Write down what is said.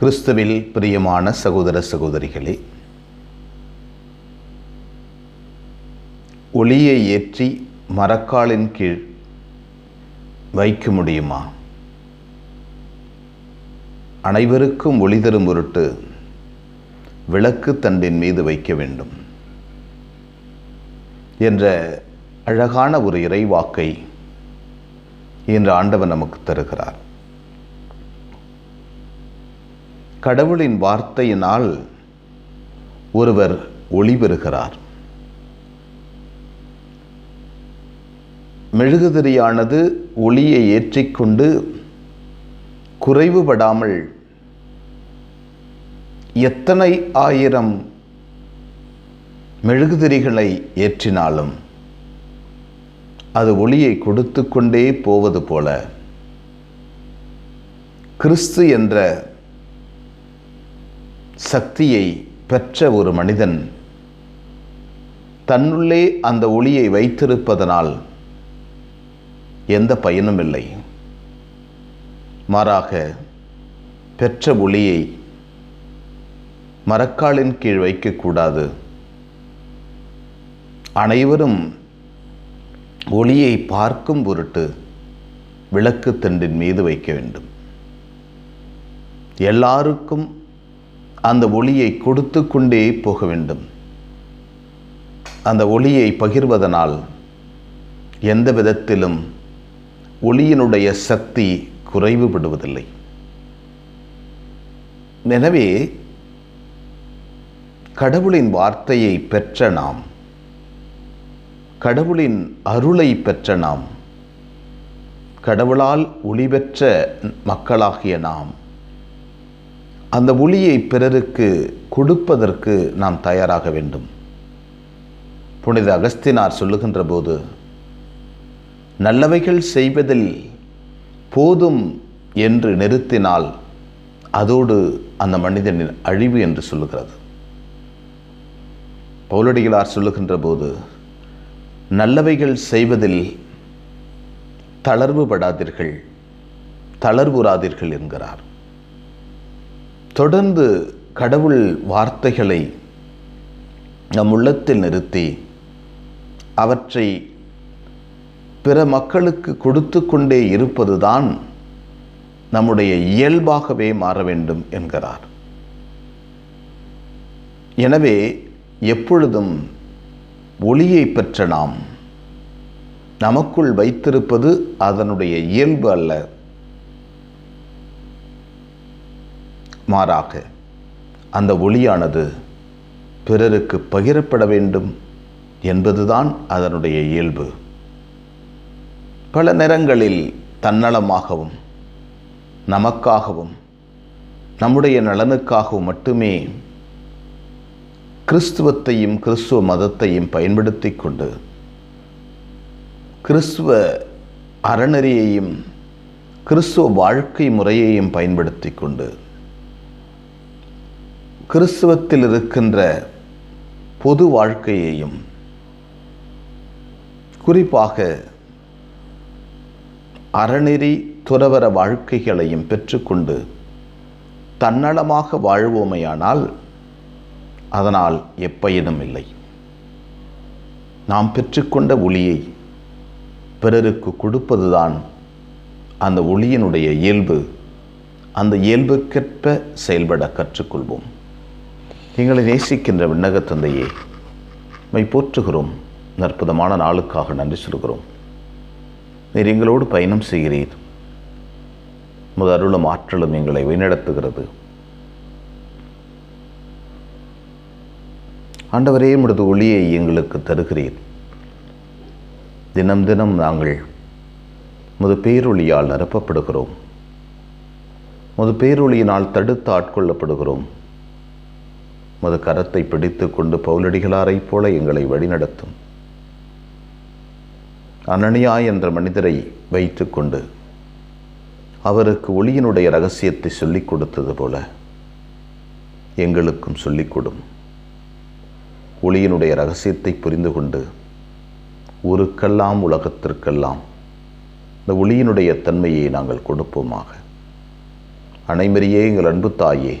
கிறிஸ்துவில் பிரியமான சகோதர சகோதரிகளே ஒளியை ஏற்றி மரக்காலின் கீழ் வைக்க முடியுமா? அனைவருக்கும் ஒளி தரும் பொருட்டு விளக்கு தண்டின் மீது வைக்க வேண்டும் என்ற அழகான ஒரு இறைவாக்கை இன்று ஆண்டவன் நமக்கு தருகிறார். கடவுளின் வார்த்தையினால் ஒருவர் ஒளி பெறுகிறார் மெழுகுதிரியானது ஒளியை ஏற்றிக்கொண்டு குறைவுபடாமல் எத்தனை ஆயிரம் மெழுகுதிரிகளை ஏற்றினாலும் அது ஒளியை கொடுத்து கொண்டே போவது போல கிறிஸ்து என்ற சக்தியை பெற்ற ஒரு மனிதன் தன்னுள்ளே அந்த ஒளியை வைத்திருப்பதனால் எந்த பயனும் இல்லை. மாறாக பெற்ற ஒளியை மரக்காலின் கீழ் வைக்கக்கூடாது. அனைவரும் ஒளியை பார்க்கும் பொருட்டு விளக்கு தண்டின் மீது வைக்க வேண்டும். எல்லாருக்கும் அந்த ஒளியை கொடுத்து கொண்டே போக வேண்டும். அந்த ஒளியை பகிர்வதனால் எந்த விதத்திலும் ஒளியினுடைய சக்தி குறைவுபடுவதில்லை எனவே கடவுளின் வார்த்தையை பெற்ற நாம் கடவுளின் அருளை பெற்ற நாம் கடவுளால் ஒளி பெற்ற மக்களாகிய நாம் அந்த ஒளியை பிறருக்கு கொடுப்பதற்கு நாம் தயாராக வேண்டும். புனித அகஸ்தினார் சொல்லுகின்ற போது நல்லவைகள் செய்வதில் போதும் என்று நிறுத்தினால் அதோடு அந்த மனிதனின் அழிவு என்று சொல்லுகிறது. பௌலடிகளார் சொல்லுகின்ற போது நல்லவைகள் செய்வதில் தளர்வுபடாதீர்கள் தளர்வுறாதீர்கள் என்கிறார். தொடர்ந்து கடவுள் வார்த்தைகளை நம் உள்ளத்தில் நிறுத்தி அவற்றை பிற மக்களுக்கு கொடுத்து கொண்டே இருப்பதுதான் நம்முடைய இயல்பாகவே மாற வேண்டும் என்கிறார். எனவே எப்பொழுதும் ஒளியை பெற்ற நாம் நமக்குள் வைத்திருப்பது அதனுடைய இயல்பு அல்ல. மாறாக அந்த ஒளியானது பிறருக்கு பகிரப்பட வேண்டும் என்பதுதான் அதனுடைய இயல்பு. பல நேரங்களில் தன்னலமாகவும் நமக்காகவும் நம்முடைய நலனுக்காகவும் மட்டுமே கிறிஸ்துவத்தையும் கிறிஸ்துவ மதத்தையும் பயன்படுத்தி கொண்டு கிறிஸ்துவ அறநெறியையும் கிறிஸ்துவ வாழ்க்கை முறையையும் பயன்படுத்தி கொண்டு கிறிஸ்துவத்தில் இருக்கின்ற பொது வாழ்க்கையையும் குறிப்பாக அறநெறி துறவர வாழ்க்கைகளையும் பெற்றுக்கொண்டு தன்னலமாக வாழ்வோமையானால் அதனால் எப்பயனும் இல்லை. நாம் பெற்றுக்கொண்ட ஒளியை பிறருக்கு கொடுப்பதுதான் அந்த ஒளியினுடைய இயல்பு. அந்த இயல்புக்கேற்ப செயல்பட கற்றுக்கொள்வோம். எங்களை நேசிக்கின்ற விண்ணக தந்தையே மை போற்றுகிறோம். அற்புதமான நாளுக்காக நன்றி சொல்கிறோம். நீர் எங்களோடு பயணம் செய்கிறீர். முத அருளும் ஆற்றலும் எங்களை வழிநடத்துகிறது. ஆண்டவரே உமது ஒளியை எங்களுக்கு தருகிறீர். தினம் தினம் நாங்கள் முது பேரொளியால் நிரப்பப்படுகிறோம். முது பேரொளியினால் தடுத்து ஆட்கொள்ளப்படுகிறோம். மது கரத்தை பிடித்து கொண்டு பவுலடிகளாரைப் போல எங்களை வழிநடத்தும். அனனியா என்ற மனிதரை வைத்துக்கொண்டு அவருக்கு ஒளியினுடைய ரகசியத்தை சொல்லிக் கொடுத்தது போல எங்களுக்கும் சொல்லிக் கொடும். ஒளியினுடைய ரகசியத்தை புரிந்து கொண்டு ஊருக்கெல்லாம் உலகத்திற்கெல்லாம் இந்த ஒளியினுடைய தன்மையை நாங்கள் கொடுப்போமாக. அனைமரியே எங்கள் அன்பு தாயே